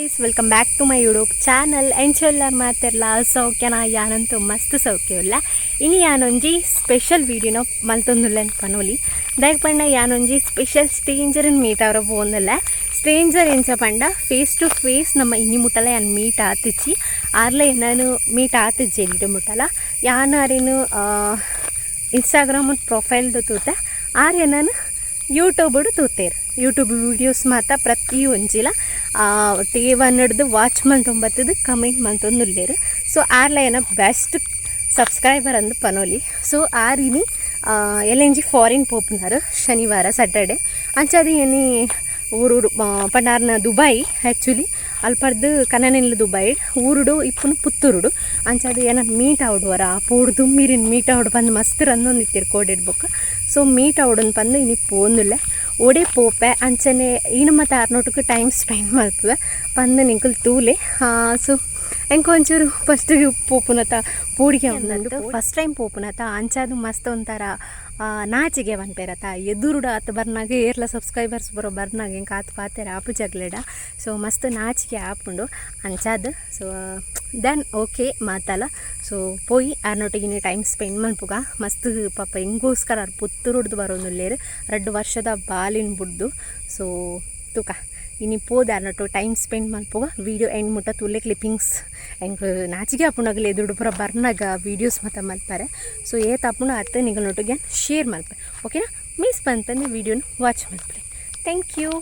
Guys welcome back to my YouTube channel ಎಂಚೆಲ್ಲರ್ ಮಾತಿರಲ್ಲ ಸೌಖ್ಯನ ಯಾನಂತೂ ಮಸ್ತ್ ಸೌಖ್ಯವಿಲ್ಲ ಇನ್ನು ಯಾನೊಂಜಿ ಸ್ಪೆಷಲ್ ವೀಡಿಯೋನ ಮಲ್ತೊಂದುಲ್ಲೆನ್ ಪನೋಲಿ ದಯ ಪಂಡ ಯಾನೊಂಜಿ ಸ್ಪೆಷಲ್ ಸ್ಟ್ರೇಂಜರನ್ನು ಮೀಟ್ ಅವರ ಪೋಂದಿಲ್ಲ ಸ್ಟ್ರೇಂಜರ್ ಎಂಚ ಪಂಡ ಫೇಸ್ ಟು ಫೇಸ್ ನಮ್ಮ ಇನ್ನಿ ಮುಟ್ಟಲ ಯಾನ್ ಮೀಟ್ ಆತಿಚ್ಚಿ. ಆರ್ಲ ನಾನು ಮೀಟ್ ಆತಿಜ್ಜೆ ಇಡು ಮುಟ್ಟಲ ಯಾನ್ ಆರೇನು ಇನ್ಸ್ಟಾಗ್ರಾಮ್ ಪ್ರೊಫೈಲ್ದು ತೂತ. ಆರ್ ನಾನು ಯೂಟ್ಯೂಬಡು ತೂತೇರು. ಯೂಟ್ಯೂಬ್ ವೀಡಿಯೋಸ್ ಮಾತ ಪ್ರತಿ ಒಂಜಿಲ ಟೇವ್ ಅನ್ನಡ್ದು ವಾಚ್ ಮಂತೊಂಬತ್ತದು ಕಮೆಂಟ್ ಮಂತೊಂದುಲ್ಲೇರು ಸೊ ಆರ್ಲ ಏನ ಬೆಸ್ಟ್ ಸಬ್ಸ್ಕ್ರೈಬರ್ ಅಂದು ಪನೋಲಿ. ಸೊ ಎನ್ ಎಲ್ಲೆಂಜಿ ಫಾರಿನ್ ಪೋಪ್ನಾರು ಶನಿವಾರ ಸಟರ್ಡೆ ಅಂಚದಿ ಏನಿ ಊರುಡು ಪಂಡಾರ್ನ ದುಬೈ ಆ್ಯಕ್ಚುಲಿ ಅಲ್ಪಡ್ದು ಕನ್ನನೆಲ್ಲ ದುಬೈ ಊರುಡು ಇಪ್ಪುನು ಪುತ್ತೂರುಡು. ಅಂಚದು ಏನ ಮೀಟ್ ಆವಡುವರ ಪೂರ್ದು ದುಮ್ಮಿರಿನ ಮೀಟ್ ಔಡ್ ಬಂದು ಮಸ್ತ್ ರಂದೊಂದಿತ್ತಿರು ಕೋಡಿಡ್ಬೇಕು ಸೊ ಮೀಟ್ ಆವಡನ್ ಬಂದು ಇನಿ ಒಂದಿಲ್ಲ. ಒಡೆ ಪೋಪೆ ಅಂಚನೆ ಇನ್ನು ಮತ್ತು ಆರ್ನೋಟಕ್ಕೆ ಟೈಮ್ ಸ್ಪೆಂಡ್ ಮಾಡ್ತದೆ. ಬಂದು ನಿಂಕಲ್ ತೂಲೆ. ಸೊ ಎಂಕೊಂಚೂರು ಫಸ್ಟ್ ಪೋಪುನತ ಪೂಡಿಗೆ ಒಂದಂದು ಫಸ್ಟ್ ಟೈಮ್ ಪೋಪುನತ ಅಂಚಾದು ಮಸ್ತ್ ಒಂಥರ ನಾಚಿಗೆ ಬಂತೇರತ ಎದುರುಡ ಆತ ಬರ್ನಾಗ ಏರ್ಲ ಸಬ್ಸ್ಕ್ರೈಬರ್ಸ್ ಬರೋ ಬರ್ನಾಗ ಹಿಂಗೆ ಆತು ಪಾತೇರ ಆಪು ಜಗ್ಲೆಡ. ಸೊ ಮಸ್ತ್ ನಾಚಿಗೆ ಆಪುಂಡು ಅಂಚಾದ್. ಸೊ ದೆನ್ ಓಕೆ ಮಾತಲ್ಲ. ಸೊ ಪೋಯಿ ಆರ್ನೊಟ್ಟಿಗೆ ಟೈಮ್ ಸ್ಪೆಂಡ್ ಮಲ್ಪುಗ ಮಸ್ತ್ ಪಾಪ ಹೆಂಗೋಸ್ಕರ ಅವ್ರು ಬರೋನು ಲೇರ್ ಎರಡು ವರ್ಷದ ಬಾಲಿನ ಬುಡ್ದು. ಸೊ ತುಕ. ಪೋದ ಅರ್ನಟ್ಟು ಟೈಮ್ ಸ್ಪೆಂಡ್ ಮಲ್ಪುಗ ವೀಡಿಯೋ ಎಂಡ್ ಮುಟ್ಟ ತುಲ್ಲೆ ಕ್ಲಿಪ್ಪಿಂಗ್ಸ್ ಹೆಂಗೆ ನಾಚಿಗೆ ಆಪುಣಗಲಿ ಎದುರು ಪುರ ಬರ್ನಾಗ ವೀಡಿಯೋಸ್ ಮತ್ತು ಮಲ್ತಾರೆ ಸೊ ಏತ್ ಆಪುಣ ಅತ್ತೆ ನಿಗಳೊಟ್ಟಿಗೆ ಶೇರ್ ಮಲ್ಪೆ ಓಕೆನಾ ಮಿಸ್ ಬಂತಂದು ವೀಡಿಯೋನ ವಾಚ್ ಮಲ್ಪೆ ಥ್ಯಾಂಕ್ ಯು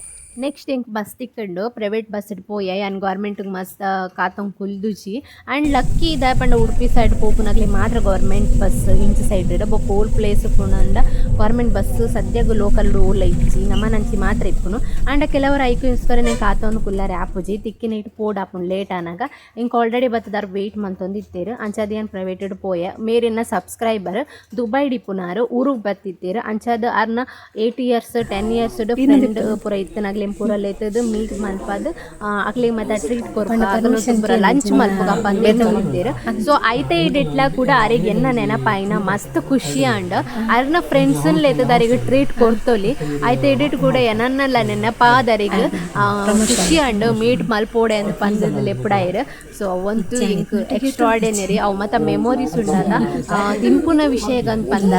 ನೆಕ್ಸ್ಟ್ ಇಂಕ್ ಬಸ್ ತಿಕ್ಕೊಂಡು ಪ್ರೈವೇಟ್ ಬಸ್ ಇಟ್ಟು ಪೋಯೆ ಆ್ಯಂಡ್ ಗೌರ್ಮೆಂಟ್ಗೆ ಮಸ್ತ್ ಕಾತಂಗ್ ಕುಲ್ದುಚಿ ಆ್ಯಂಡ್ ಲಕ್ಕಿ ಇದ ಪಂಡ ಉಡುಪಿ ಸೈಡ್ ಪೋಪುನಗ್ಲಿ ಮಾತ್ರ ಗೌರ್ಮೆಂಟ್ ಬಸ್ ಇಂಚ ಸೈಡ್ ಇಡ ಬೊಕ್ಕ ಓಲ್ ಪ್ಲೇಸ್ ಪುಣಂಡ ಗೌರ್ಮೆಂಟ್ ಬಸ್ ಸದ್ಯಗ ಲೋಕಲ್ ರೂಲ್ ಇಜ್ಜಿ ನಮ್ಮ ನಂಚಿ ಮಾತ್ರ ಇಪ್ಪುನು. ಆ್ಯಂಡ್ ಕೆಲವರು ಐಕೋಸ್ಕರ ನಂಗೆ ಕಾತೊಂದು ಕುಲ್ಲಾರೆ ಆಪುಜಿ ತಿಕ್ಕಿನ ಇಟ್ಟು ಪೋಡ್ ಆಪುಂಡು ಲೇಟ್ ಆನಾಗ. ಇಂಕ ಆಲ್ರೆಡಿ ಬತ್ತದಾರ್ ವೆಯ್ಟ್ ಮಂತೊಂದು ಇತ್ತೇರು. ಅಂಚಾದ ಏನು ಪ್ರೈವೇಟ್ ಇಡ್ ಪೋಯ. ಮೇರಿನ ಸಬ್ಸ್ಕ್ರೈಬರ್ ದುಬೈ ಡಿಪುನಾರು ಊರಿಗೆ ಬತ್ತಿತ್ತೀರು. ಅಂಚಾದ ಅರ್ನ eight years ten years friend ಪೂರ ಇತ್ತನಾಗ್ಲಿ ಪೂರ ಲೇತದ ಮೀಟ್ ಮಲ್ಪದ ಅಕ್ಲಿ ಮತ್ತೆ ಟ್ರೀಟ್ ಕೊರ್ಪ ಲಂಚ್ ಬಂದಿದ್ದೀರು ಸೊ ಐತೆ ಇಡಿಟ್ಲ ಕೂಡ ಅರಿಗೆ ಎನ್ನ ನೆನಪಾಯಿನ ಮಸ್ತ್ ಖುಷಿ ಅಂಡ್ ಅರ್ನ ಫ್ರೆಂಡ್ಸ್ ಲೇತದ ಅರಿಗೆ ಟ್ರೀಟ್ ಕೊಡ್ತೋಲಿ. ಐತೆ ಇಡಿಟ್ ಕೂಡ ಏನನ್ನಲ್ಲ ನೆನಪಾದರಿಗೆ ಖುಷಿ ಅಂಡ್ ಮೀಟ್ ಮಲ್ಪೋಡೆ ಅಂತ ಪಂದದಲ್ಲಿ ಎಪ್ಪಡಾಯಿರ ಸೊ ಅವಂತೂ ಇಂಕ್ ಎಕ್ಸ್ಟ್ರಾರ್ಡಿನರಿ ಅವು ಮತ್ತೆ ಮೆಮೊರೀಸ್ ಉಂಡಲ್ಲ. ತಿಂಪುನ ದಿಂಪುನ ವಿಷಯಗಂತ ಪಂದ್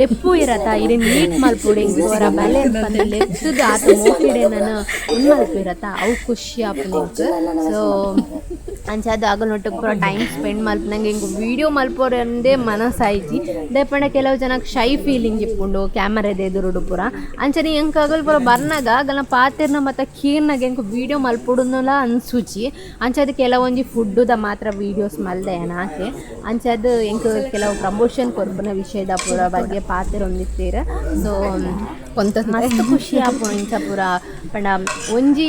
ಲೆಪ್ಪು ಇರತ್ತ ಇಲ್ಲಿ ಮೀಟ್ ಮಲ್ಪುಡೆ ಅವರ ಮೇಲೆ ಅಂತ ಪಂದ ಲೆಪ್ಪದ ಆತ ಮೋಕಿಡೆ ನಾನು ಉನ್ ಮಲ್ಪಿರತ್ತ ಅವು ಖುಷಿ ಆಪನಿಂಕ್ ಸೊ ಅಂಚಾದ ಆಗಲೊಟ್ಟಿಗೆ ಪೂರ ಟೈಮ್ ಸ್ಪೆಂಡ್ ಮಲ್ಪ ನಂಗೆ ಹಿಂಗೆ ವೀಡಿಯೋ ಮಲ್ಪೋರೆ ಅಂದೇ ಮನಸ್ಸಾಯ್ತಿ. ದಯಪಂಡ ಕೆಲವು ಜನಕ್ಕೆ ಶೈ ಫೀಲಿಂಗ್ ಇಪ್ಪುಂಡು ಕ್ಯಾಮರಾದ ಎದುರುಡು ಪೂರ. ಅಂಚನೆ ಹೆಂಗೆ ಆಗಲ್ ಪೂರ ಬರ್ನಾಗ ಆಗಲ್ಲ ಪಾತಿರ್ನ ಮತ್ತು ಕೀರ್ನಾಗ ಹೆಂಗೆ ವೀಡಿಯೋ ಮಲ್ಪುಡುನಲ್ಲ ಅನ್ಸೂಚಿ. ಅಂಚದ ಕೆಲವೊಂದು ಫುಡ್ಡುದ ಮಾತ್ರ ವೀಡಿಯೋಸ್ ಮಲ್ದೆ ನಾಕೆ ಅಂಚದ ಹೆಂಗೆ ಕೆಲವು ಪ್ರಮೋಷನ್ ಕೊರ್ಬನ ವಿಷಯದ ಪೂರ ಬಗ್ಗೆ ಪಾತ್ರ ಹೊಂದಿರ್ತೀರ ಸೊ ಕೊಂತ ಮಸ್ತ್ ಖುಷಿ ಆಪು ಇಂಚ ಪೂರ. ಪಂಡ ಒಂಜಿ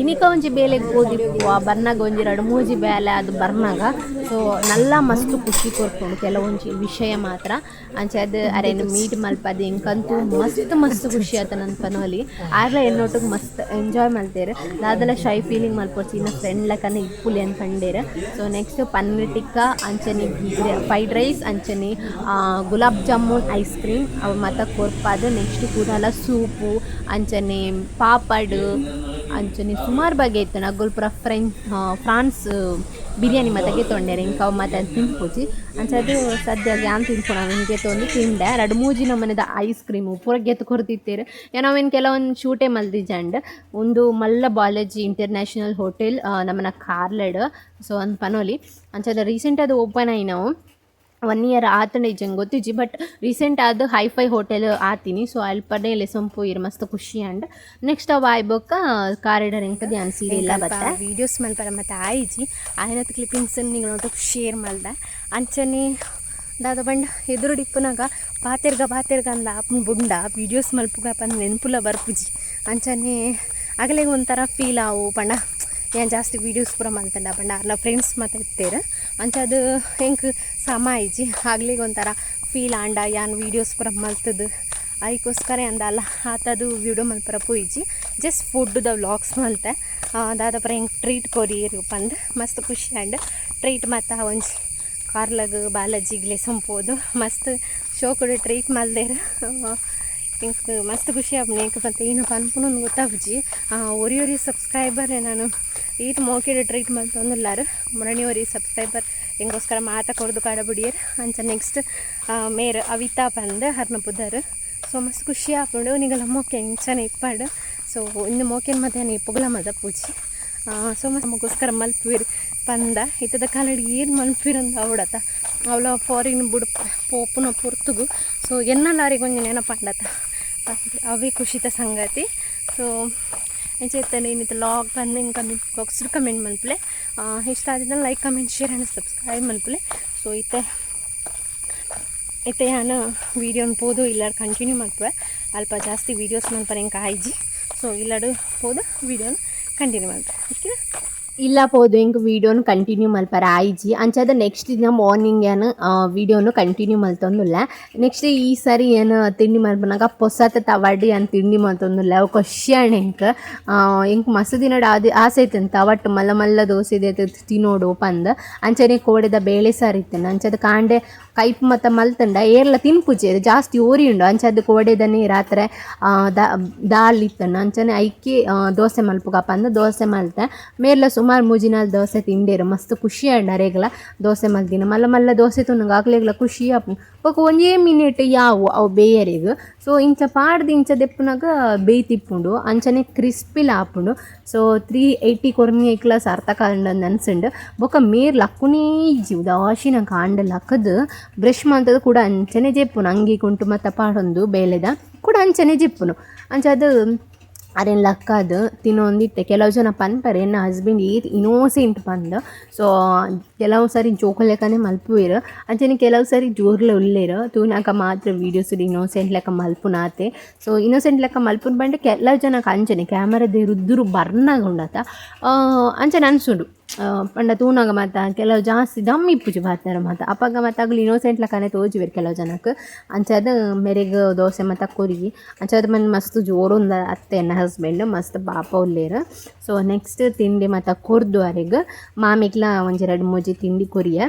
ಇನಿಕ ಒಂಜಿ ಬೇಲೆಗೆ ಓದಿಪ್ಪುವ ಬರ್ನಾಗ ಒಂಜಿ ಎರಡು ಮೂಜಿ ಬೇಲೆ ಅದು ಬರ್ನಾಗ. ಸೊ ನಲ್ಲ ಮಸ್ತ್ ಖುಷಿ ಕೊರ್ಪುಂಡು ಕೆಲವೊಂದು ವಿಷಯ ಮಾತ್ರ. ಅಂಚದ ಅರೇನು ಮೀಟ್ ಮಲ್ಪದ ಇಂಕಂತೂ ಮಸ್ತ್ ಮಸ್ತ್ ಖುಷಿ ಆಯ್ತು ನನ್ನ ಪನೋಲಿ. ಆಗಲೇ ಎನ್ನೊಟ್ಟಿಗೆ ಮಸ್ತ್ ಎಂಜಾಯ್ ಮಲ್ತೇರು. ದಾದಲ ಶೈ ಫೀಲಿಂಗ್ ಮಲ್ಪೊಡ್ಸಿ ಇನ್ನು ಫ್ರೆಂಡ್ ಲೆಕ್ಕನೆ ಇಪ್ಪುಲಿ ಅಂತ ಪಂಡೇರು ಸೊ ನೆಕ್ಸ್ಟ್ ಪನ್ನೀರ್ ಟಿಕ್ಕ ಅಂಚನೆ ಫ್ರೈಡ್ ರೈಸ್ ಅಂಚನೆ ಗುಲಾಬ್ ಜಾಮೂನ್ ಐಸ್ ಕ್ರೀಮ್ ಮತ್ತು ಕೊರ್ಪಾದು. ನೆಕ್ಸ್ಟ್ ಕೂಡಲ ಸೂಪು ಅಂಚನೆ ಪಾಪಡ್ ಅಂಚನೆ ಸುಮಾರು ಬಗೆ ಇತ್ತು. ನಗುಲ್ಪುರ ಫ್ರೆಂಚ್ ಫ್ರಾನ್ಸ್ ಬಿರಿಯಾನಿ ಮತ್ತೆ ತೊಂಡೆರೆ ಇಂಕ ಅವು ಮತ್ತೆ ತಿನ್ಪುಜಿ. ಅಂಚದು ಸದ್ಯ ಯಾನ್ ತಿನ್ಕೊಂಡು ಹಿಂಗೆ ತೊಂದು ತಿಂಡೆ ಎರಡು ಮೂಜಿ ನಮ್ಮನೆದ ಐಸ್ ಕ್ರೀಮು ಪೂರ ಗೆತ್ತು ಕೊರ್ತಿತ್ತೇರು ನಾವೇನು ಕೆಲವೊಂದು ಶೂಟೇ ಮಲ್ದಿಜಂಡ್. ಒಂದು ಮಲ್ಲ ಬಾಲಾಜಿ ಇಂಟರ್ನ್ಯಾಷನಲ್ ಹೋಟೆಲ್ ನಮ್ಮನ ಕಾರ್ಲೆಡ್. ಸೊ ಒಂದು ಪನೋಲಿ. ಅಂಚದ ರೀಸೆಂಟ್ ಅದು ಓಪನ್ ಆಯ್ ನಾವು ಒನ್ ಇಯರ್ ಆತಂಡ ಇಜ್ಜಂಗೆ ಗೊತ್ತಿಜ್ಜಿ ಬಟ್ ರೀಸೆಂಟ್ ಆದ ಹೈಫೈ ಹೋಟೆಲ್ ಆತೀನಿ. ಸೊ ಅಲ್ಪನೇ ಸೊಂಪು ಇರ್ ಮಸ್ತ್ ಖುಷಿ ಅಂಡ್ ನೆಕ್ಸ್ಟ್ ಅವು ಆಯ್ಬೊಕ್ಕ ಕಾರಿಡರ್ ಎಂಕದಿ ಅನ್ ಇಲ್ಲ ಬರ್ತಾ ವೀಡಿಯೋಸ್ ಮಲ್ಪರ ಮತ್ತು ಆಯ್ಜಿ. ಆಯ್ನತ್ ಕ್ಲಿಪ್ಪಿಂಗ್ಸ್ ನಿಗಳೊಟ್ಟು ಶೇರ್ ಮಲ್ದ. ಅಂಚನೆ ದಾದ ಬಂಡ ಎದುರು ಡಿಪ್ಪುನಾಗ ಪಾತೆರ್ಗ ಪಾತೆರ್ಗ ಅಂದ ಆಪನ್ ಬುಂಡ ವೀಡಿಯೋಸ್ ಮಲ್ಪುಗ ಪಂದ್ ನೆನ್ಪುಲ ಬರ್ಪುಜಿ ಅಂಚನೆ ಆಗಲೇ ಒಂಥರ ಫೀಲ್ ಆವು ಪಂಡ ಏನು ಜಾಸ್ತಿ ವೀಡಿಯೋಸ್ ಪೂರ ಮಂತಂಡ ಪಂಡ ಫ್ರೆಂಡ್ಸ್ ಮತ್ತು ಇತ್ತೇರು ಅಂಚದು ಹೆಂಗೆ ಸಮ ಐಜಿ ಆಗ್ಲಿಗೆ ಒಂಥರ ಫೀಲ್ ಆಂಡ ಯಾನ್ ವೀಡಿಯೋಸ್ ಪೂರ ಮಲ್ತದು ಅದಕ್ಕೋಸ್ಕರ ಅಂದಲ್ಲ ಆತದು ವಿಡಿಯೋ ಮಲ್ಪರ ಪೂಜಿ ಜಸ್ಟ್ ಫುಡ್ದ ವ್ಲಾಗ್ಸ್ ಮಲ್ತೆ. ದಾದಾಪುರ ಹೆಂಗೆ ಟ್ರೀಟ್ ಕೊರಿಯರು ಪಂದ್ ಮಸ್ತ್ ಖುಷಿ ಆ್ಯಂಡ್ ಟ್ರೀಟ್ ಮತ್ತು ಒಂಜಿ. ಕಾರ್ಲಗ್, ಬಾಲಾಜಿಗ್ಲೆ ಸಂಪೋದು, ಮಸ್ತ್ ಶೋ ಕೂಡ ಟ್ರೀಟ್ ಮಲ್ದೇರು. ಇಂಕ್ ಮಸ್ತ್ ಖುಷಿ ಆಪುಂಡು ಇಂಕ್ ಮತ್ತೆ ಏನು ಪನ್ಪುನು ಗೊತ್ತಾಪುಜಿ ಒರಿ ಒರಿ ಸಬ್ಸ್ಕ್ರೈಬರ್ ನಾನು. ಈಟ್ ಮೋಕೆಡ್ ಟ್ರೀಟ್ ಮಲ್ತೊಂದುಲ್ಲಾರು ಮುರಣಿ ಒರಿ ಸಬ್ಸ್ಕ್ರೈಬರ್ ಹೆಂಗೋಸ್ಕರ ಮಾತಾ ಕೊರ್ದು ಕಾಡ ಅಂಚ ನೆಕ್ಸ್ಟ್ ಮೇರ್ ಅವಿತಾ ಪಂದ್ ಹರ್ನ ಸೊ ಮಸ್ತ್ ಖುಷಿ ಆಪುಂಡು. ನಿಗಲ ಮೋಕೆ ಇಂಚನೆ ಇಪ್ಪಾಡು ಸೊ ಇನ್ನು ಮೋಕೆನ್ ಮತ್ತೆ ನಾನು ಇಪ್ಪಗಲ ಮದ ಪೂಜಿ ಸೊ ನಮಗೋಸ್ಕರ ಮಲ್ಪುವಿರ್ ಪಂದ. ಇತ್ತದ ಕಾಲಡಿ ಏನು ಮಲ್ಪಿರಂದ ಅವಡತ? ಅವಳ ಫಾರಿನ್ ಬುಡು ಪೋಪುನ ಪೊರ್ತುಗು. ಸೊ ಎನ್ನಲಾರಿಗೆ ಒಂದು ನೆನಪಂಡತ? ಅವೇ ಖುಷಿತ ಸಂಗತಿ. ಸೊ ಎಂಚೆತ್ತನೆ ಇನ್ನಿತ್ತು ಲಾಗ್ ಬಂದು ಹಿಂಗೆ ಕಮೆಂಟ್ ಬಾಕ್ಸ್ ಕಮೆಂಟ್ ಮಲ್ಪಲೆ. ಇಷ್ಟ ಆದ like comment share and subscribe ಮಲ್ಪಲೆ. So ಇತ್ತೆ ಇತ್ತೆ ನಾನು ವೀಡಿಯೋನ ಪೋದು ಇಲ್ಲಾಡು ಕಂಟಿನ್ಯೂ ಮಾಡ್ತೇವೆ. ಅಲ್ಪ ಜಾಸ್ತಿ ವೀಡಿಯೋಸ್ ಮಲ್ಪರೆ ಹಿಂಗೆ ಕಾಯ್ಜಿ ಸೊ ಇಲ್ಲಾಡು ಪೋದು ವೀಡಿಯೋನ ಕಂಟಿನ್ಯೂ ಮಾಡ್ತೇವೆ ಇಲ್ಲ ಪೋದು, ಹಿಂಗ್ ವೀಡಿಯೋನು ಕಂಟಿನ್ಯೂ ಮಲ್ಪಾರ, ಆಯ್ಜಿ. ಅಂಚಾದ ನೆಕ್ಸ್ಟ್ ದಿನ ಮಾರ್ನಿಂಗ್ ಏನು ವೀಡಿಯೋನು ಕಂಟಿನ್ಯೂ ಮಲ್ತೊಂದುಲ್ಲ. ನೆಕ್ಸ್ಟ್ ಈ ಸರಿ ಏನು, ತಿಂಡಿ ಮಲ್ಪನಾಗ ಪೊಸತ ತವಾಡಿ ಅಂತ ತಿಂಡಿ ಮಲ್ತೊಂದುಲ್ಲ. ಖುಷಿಯಾಣ ಇಂಕ್ ಹಿಂಗ್ ಮಸ್ತ್ ದಿನ ಆದಿ ಆಸೆ ಐತಂತ ಒಟ್ಟು ಮಲ್ಲ ಮಲ್ಲ ದೋಸೆ ತಿನ್ನೋಡು ಪಂದ್. ಅಂಚನೆ ಕೋಡೆದ ಬೇಳೆ ಸಾರು ಇತ್ತನ, ಅಂಚದ ಕಾಂಡೆ ಕೈಪ್ ಮತ್ತು ಮಲ್ತಂಡ, ಏರ್ಲ ತಿನ್ಪುಜೆ ಜಾಸ್ತಿ ಓರಿ ಉಂಡು. ಅಂಚದ ಕೋಡೆದನೆ ರಾತ್ರಿ ದಾಲ್ ಇತ್ತನ, ಅಂಚನೆ ಐಕಿ ದೋಸೆ ಮಲ್ಪುಗ ಪಂದ್, ದೋಸೆ ಮಲ್ತೆ. ಮೇರ್ಲ ಸುಮಾರು ಮೂಜಿನಾಲ್ ದೋಸೆ ತಿಂಡೇರು. ಮಸ್ತ್ ಖುಷಿ ಅಂಡ ಅರೆಗ್ಲ ದೋಸೆ ಮಲ್ತಿನ ಮಲ್ಲ ಮಲ್ಲ ದೋಸೆ ಆಗ್ಲೆಗ್ಲ ಖುಷಿ ಆಪುಂಡು. ಒಂಜೇ ಮಿನಿಟ್ ಯಾವು ಅವು ಬೇಯರೆಗ್. ಸೊ ಇಂಚ ಪಾಡ್ದು ಇಂಚ ದೆಪ್ಪುನಾಗ ಬೇಯ್ತಿಪ್ಪುಂಡು ಅಂಚನೆ ಕ್ರಿಸ್ಪಿಲ್ ಆಪುಂಡು ಸೊ ತ್ರೀ ಏಯ್ಟಿ ಕೊರ್ಮಿ ಐಕ್ಲ ಸಾರ್ಥ ಕಾಂಡ ಅನ್ಸಂಡು. ಬೊಕ ಮೇರ್ ಲಕ್ಕುನೇ ಉದಾಶಿನ ಕಾಂಡ ಲಕ್ಕದು. ಬ್ರಷ್ ಮಾಡ್ತದ ಕೂಡ ಅಂಚನೆ ಜೆಪ್ಪುನು. ಅಂಗಿ ಕುಂಟು ಮತ್ತು ಪಾಡೊಂದು ಬೇಲೆದ. ಕೂಡ ಅಂಚನೆ ಜೆಪ್ಪುನು. ಅಂಚ ಅದು ಅರೆನ್ ತಿನ್ನೋ ತಿನ್ನೊಂದಿಟ್ಟೆ ಕೆಲವು ಜನ ಪನ್ಪರೆ ನನ್ನ ಹಸ್ಬೆಂಡ್ ಈ ಇನೋಸೆಂಟ್ ಪಂದ್. ಸೊ ಕೆಲವು ಸರಿ ಜೋಕುಲೆಕ್ಕನೆ ಮಲ್ಪುವೆರು ಅಂಚನೆ ಕೆಲವು ಸಾರಿ ಜೋರ್ಲೆ ಉಲ್ಲೇರು ತೂನಾಕ ಮಾತ್ರ ವೀಡಿಯೋಸ್ ಇನೋಸೆಂಟ್ ಲೆಕ್ಕ ಮಲ್ಪುನಾತೆ ಸೊ ಇನೋಸೆಂಟ್ ಲೆಕ್ಕ ಮಲ್ಪುನ್ ಬಂಡೆ ಕೆಲವು ಜನಕ್ಕೆ ಅಂಚನೆ ಕ್ಯಾಮರಾದ ರುದ್ದುರು ಬರ್ನಾಗುಂಡತ ಅಂಚನೆ ಅನ್ಸುಂಡು. ಪಂಡ ತೂನಾಗ ಮಾತ, ಕೆಲವು ಜಾಸ್ತಿ ದಮ್ಮಿ ಇಪ್ಪುಜಿ ಬಾತಾರೆ ಮಾತ. ಅಪ್ಪಗ ಮಾತ ಇನ್ನೋಸೆಂಟ್ ಲಕ್ಕನೆ ತೋಜಿವೆರು ಕೆಲವು ಜನಕ್ಕೆ. ಅಂಚಾದ ಮೆರೆಗ್ ದೋಸೆ ಮತ್ತು ಕುರಿಗಿ ಅಂಚಾದ ಮನೆ ಮಸ್ತ್ ಜೋರೊಂದ ಅತ್ತೆ ನನ್ನ ಹಸ್ಬೆಂಡ್ ಮಸ್ತ್ ಪಾಪ ಉಲ್ಲೇರ. ಸೊ ನೆಕ್ಸ್ಟ್ ತಿಂಡಿ ಮತ್ತು ಕೊರ್ದು ಅರೆಗ್. ಮಾಮಿಗ್ಲ ಒಂಜಿ ಎರಡು ಮೂಜಿ ತಿಂಡಿ ಕೊರಿಯ.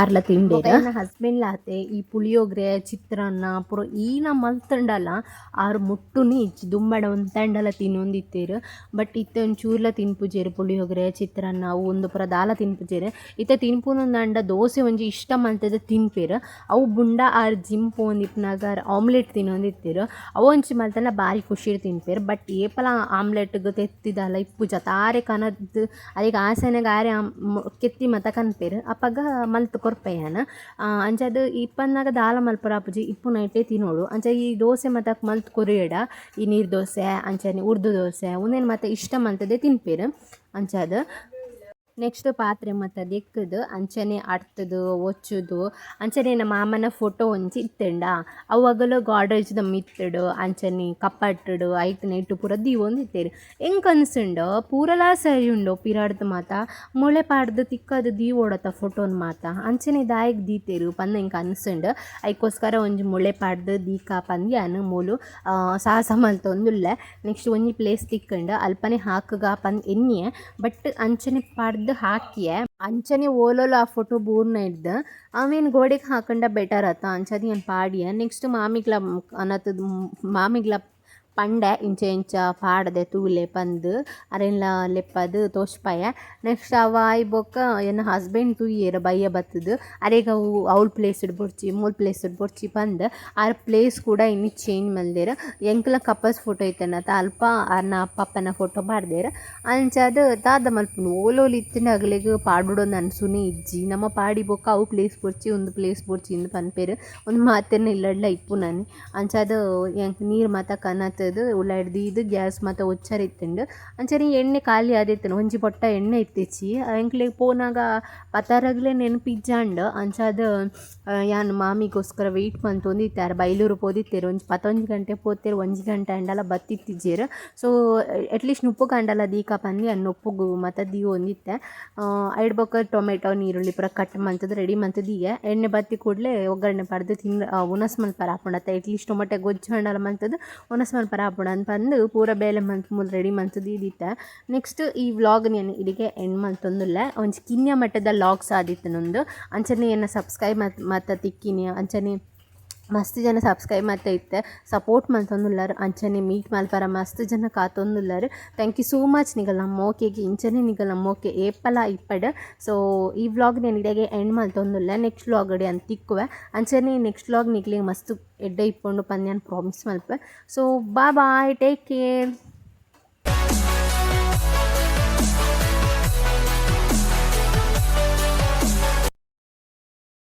ಆರ್ಲ ನನ್ನ ಹಸ್ಬೆಂಡ್ ಲಾತೆ ಈ ಪುಳಿಯೋಗರೆ, ಚಿತ್ರಾನ್ನ, ಪುರ ಈನ ಮಲ್ತಂಡಲ್ಲ, ಆರು ಮುಟ್ಟುನಿ ಇಚ್ಚಿ, ದುಂಬಡ ಒಂತಂಡಲ ತಿನ್ನೊಂದಿತ್ತೇರು ಬಟ್ ಇತ್ತೆ ಚೂರ್ಲ ತಿನ್ಪುಜೇರು, ಪುಳಿಯೋಗರೆ, ಚಿತ್ರಾನ್ನ, ಅವು ಒಂದು ಪುರ ದಾಲ ತಿನ್ಪುಜೇರು. ಇತ್ತೆ ತಿನ್ಪುನೊಂದು ಅಂಡ ದೋಸೆ ಒಂಜಿ ಇಷ್ಟ ಮಲ್ತದ ತಿನ್ಪೇರು. ಅವು ಬುಂಡ ಆರು ಜಿಂಪು ಒಂದಿಪ್ಪನಾಗ ಆಮ್ಲೆಟ್ ತಿನ್ನೊಂದಿತ್ತೇರು ಅವು ಒಂಚಿ ಮಲ್ತನ ಭಾರಿ ಖುಷಿ ತಿನ್ಪೇರು. ಬಟ್ ಏಪಲ ಆಮ್ಲೆಟ್ಗೆ ತೆತ್ತಿದಲ್ಲ, ಇಪ್ಪು ಜತಾರೆ ಕನದ್ದು ಅದಕ್ಕೆ ಆಸೆನಾಗ ಆರೆ ಕೆತ್ತಿ ಮತ ಕನ್ಪೇರು. ಅಪ್ಪಾಗ ಮಲ್ತು ಕೊರ್ಪೆಯನ. ಅಂಚಾದ್ ಇಪ್ಪನ್ನಾಗ ದಾಲ ಮಲ್ಪರಾಪುಜಿ ಇಪ್ಪು ಇಟ್ಟೆ ತಿನ್ನೋಡು. ಅಂಚ ಈ ದೋಸೆ ಮತ್ತೆ ಮಲ್ತು ಕೊರಿಯಡ, ಈ ನೀರು ದೋಸೆ ಅಂಚನೆ ಉರ್ದು ದೋಸೆ ಒಂದೇನು ಮತ್ತೆ ಇಷ್ಟ ಮಲ್ತದೆ ತಿನ್ಪೇರು ಅಂಚದು ನೆಕ್ಸ್ಟ್ ಪಾತ್ರೆ ಮತ್ತು ದೆಕ್ಕದು ಅಂಚನೆ ಅಡ್ತದು ಒಚ್ಚುದು. ಅಂಚನೆ ನಮ್ಮ ಮಾಮನ ಫೋಟೋ ಒಂಚಿ ಇತ್ತಂಡ ಅವಾಗಲೂ ಗಾಡ್ರೇಜ್ ದಮ್ ಇತ್ತಡು ಅಂಚನೆ ಕಪ್ಪಟ್ಟಡು ಐಟ್ ಇಟ್ಟು ಪೂರ ದೀವೊಂದು ಇತ್ತೇರು ಹೆಂಗೆ ಅನ್ಸಂಡು ಪೂರಲ ಸರಿ ಉಂಡು ಪಿರಾಡ್ದು ಮಾತ ಮೊಳೆ ಪಾಡ್ದು ತಿಕ್ಕದು ದೀವೋಡತ ಫೋಟೋನ್ ಮಾತ. ಅಂಚನೆ ದಾಯಕ್ ದೀತೇರು ಪಂದ ಹಿಂಗೆ ಅನ್ಸಂಡು ಅದಕ್ಕೋಸ್ಕರ ಒಂಜಿ ಮೊಳೆ ಪಾಡ್ದು ದೀಕ ಪಂದ್ಯಾನು ಮೂಲು ಆ, ಸಾಹಸ ಮಲ್ತೊಂದುಲ್ಲ ನೆಕ್ಸ್ಟ್ ಒಂಜಿ ಪ್ಲೇಸ್ ತಿಕ್ಕಂಡು ಅಲ್ಪನೆ ಹಾಕಗ ಪಂದ್ ಎಣ್ಣೆ ಬಟ್ ಅಂಚನೆ ಪಾಡ್ದು ಹಾಕಿಯೆ, ಅಂಚನೆ ಓಲೋಲು ಆ ಫೋಟೋ ಬೂರ್ನ ಇಡ್ದು, ಅವೇನು ಗೋಡೆಗೆ ಹಾಕೊಂಡ ಬೆಟರ್ ಆತ ಅಂಚದಿ ಏನು ಪಾಡಿಯ. ನೆಕ್ಸ್ಟ್ ಮಾಮಿಗ್ಲ ಅನ್ನತ್ತದ ಮಾಮಿಗ್ಲ ಪಂಡೆ, ಇಂಚ ಇಂಚ, ಪಾಡದೆ, ತೂಲೆ, ಪಂದು ಅರೆಲ್ಲ ಲೆಪ್ಪದು, ತೋಷ್ಪಾಯ. ನೆಕ್ಸ್ಟ್ ಅವ ಬೊಕ್ಕ ಎನ್ನ ಹಸ್ಬೆಂಡ್ ತೂಯೇರ ಬಯ್ಯ ಬತ್ತದು. ಅರೆಗ ಅವು ಅವ್ಳ ಪ್ಲೇಸ್ ಇಡ್ಬೊಡ್ಚಿ ಮೂಲ್ ಪ್ಲೇಸ್ ಇಡ್ಬೊಡ್ಚಿ ಪಂದ್. ಆರ್ ಪ್ಲೇಸ್ ಕೂಡ ಇನ್ನು ಚೇಂಜ್ ಮಲ್ದೇರ. ಎಂಕಲ ಕಪ್ಪಸ್ ಫೋಟೋ ಐತನತ ಅಲ್ಪ ಅನ್ನ ಪಪ್ಪನ ಫೋಟೋ ಪಾಡ್ದೇರ ಅಂಚಾದ ತಾದ ಮಲ್ಪುನು, ಓಲೋಲಿ ಇತ್ತಿನ ಅಗಲಿಗೆ ನನ್ನ ಸುನಿ ಇಜ್ಜಿ. ನಮ್ಮ ಪಾಡಿ ಬೊಕ್ಕ ಅವು ಪ್ಲೇಸ್ ಬೊಡ್ಚಿ ಒಂದು ಪ್ಲೇಸ್ ಬೊಡ್ಚಿ ಇಂದು ಪನ್ಪೇರು. ಒಂದು ಮಾತೇನ ಇಲ್ಲಡ್ಲ ಇಪ್ಪು ನಾನು ಅಂಚಾದ ನೀರು ಮಾತ ಕನತದು ಉಳ್ಳಾಡ್ದು ಇದು ಗ್ಯಾಸ್ ಮತ್ತು ಒಚ್ಚರ ಇತ್ತುಂಡು ಅಂಚನೆ ಎಣ್ಣೆ ಖಾಲಿ ಆದಿತ್ತು ಒಂಜಿ ಪೊಟ್ಟ ಎಣ್ಣೆ ಇತ್ತಿಚ್ಚಿ ಎಂಕ್ಲೆ ಪೋನಾಗ ಪತಾರಗ್ಲೆ ನೆನಪಿಜ್ಜಾಂಡ್ ಅಂಚಾದ ಯಾನ್ ಮಾಮಿಗೋಸ್ಕರ ವೆಯ್ಟ್ ಮಂತೊಂದಿತ್ತಾರೆ ಬೈಲೂರು ಪೋದಿತ್ತೇರು, ಒಂಜಿ ಪತ್ತೊಂಜಿ ಗಂಟೆ ಪೋತೇರು ಒಂಜಿ ಗಂಟೆ ಅಂಡಲ ಬತ್ತಿತ್ತಿಜ್ಜೇರು. ಸೊ ಅಟ್ಲೀಸ್ಟ್ ಉಪ್ಪು ಕಂಡಲ ದೀಕ ಪಂದಿ ಅನ್ನ ಉಪ್ಪುಗು ಮತ್ತು ದೀವು ಒಂದಿತ್ತೆ. ಐಡ್ ಬೊಕ್ಕ ಟೊಮೆಟೊ ನೀರುಳ್ಳಿ ಪೂರ ಕಟ್ ಮಂತದ್ದು ರೆಡಿ ಮಂತದೀಗೆ ಎಣ್ಣೆ ಬತ್ತಿ ಕೂಡಲೇ ಒಗ್ಗರಣೆ ಪಡೆದು ತಿನ್ ಉನಸ್ ಮಲ್ಪರ ಹಾಕೊಂಡತ್ತೆ ಅಟ್ಲೀಸ್ಟ್ ಟೊಮೆಟೊ ಗೊಜ್ಜು ಹಣ್ಣಲ್ಲ ಮಂತದ್ದು ಉನಸ್ ಮಲ್ಪರ ಹಾಪುಣ ಅಂತ ಬಂದು ಪೂರ ಬೇಲೆ ಮಂತ್ ಮೂಲ ರೆಡಿ ಮಂತದ್ದು ಇದಿತ್ತ. ನೆಕ್ಸ್ಟ್ ಈ ವ್ಲಾಗ್ ನಾನು ಇಡಿಗೆ ಎಂಡ್ ಮಂತೊಂದುಲ್ಲ. ಒಂದು ಕಿನ್ಯ ಮಟ್ಟದ ಲಾಗ್ಸ್ ಆದಿತ್ತು ನಂದು. ಅಂಚನೆ ಏನು ಸಬ್ಸ್ಕ್ರೈಬ್ ಮತ್ತು ಮತ್ತು ತಿಕ್ಕಿನಿ. ಅಂಚನೆ ಮಸ್ತ್ ಜನ ಸಬ್ಸ್ಕ್ರೈಬ್ ಮತ್ತೆ ಇತ್ತೆ. ಸಪೋರ್ಟ್ ಮಂತೊಂದುಲ್ಲಾರ್ ಅಂಚನೆ ಮೀಟ್ ಮಲ್ಪರ ಮಸ್ತ್ ಜನ ಕಾತೊಂದುಲ್ಲಾರು. ಥ್ಯಾಂಕ್ ಯು ಸೋ ಮಚ್ ನಿಗಲ್ ನಮ್ಮ ಓಕೆಗೆ ಇಂಚನೆ ನಿಗಲ್ ನಮ್ಮ ಓಕೆ ಏಪಲ ಇಪ್ಪಡ್. ಸೊ ಈ ವ್ಲಾಗ್ ನಾನು ಇಡೆಗೆ ಎಂಡ್ ಮಲ್ತೊಂದುಲ್ಲ ನೆಕ್ಸ್ಟ್ ವ್ಲಾಗ್ ಅಡಿ ಅಂತ ತಿಕ್ಕುವೆ. ಅಂಚನೆ ನೆಕ್ಸ್ಟ್ ವ್ಲಾಗ್ ನಿಗ್ಲಿಗೆ ಮಸ್ತ್ ಎಡ್ಡೆ ಇಪ್ಪೊಂಡು ಪಂದ್ಯನ್ ಪ್ರಾಮಿಸ್ ಮಲ್ಪೆ ಸೊ ಬಾ ಬಾಯ್ ಟೇಕ್ ಕೇರ್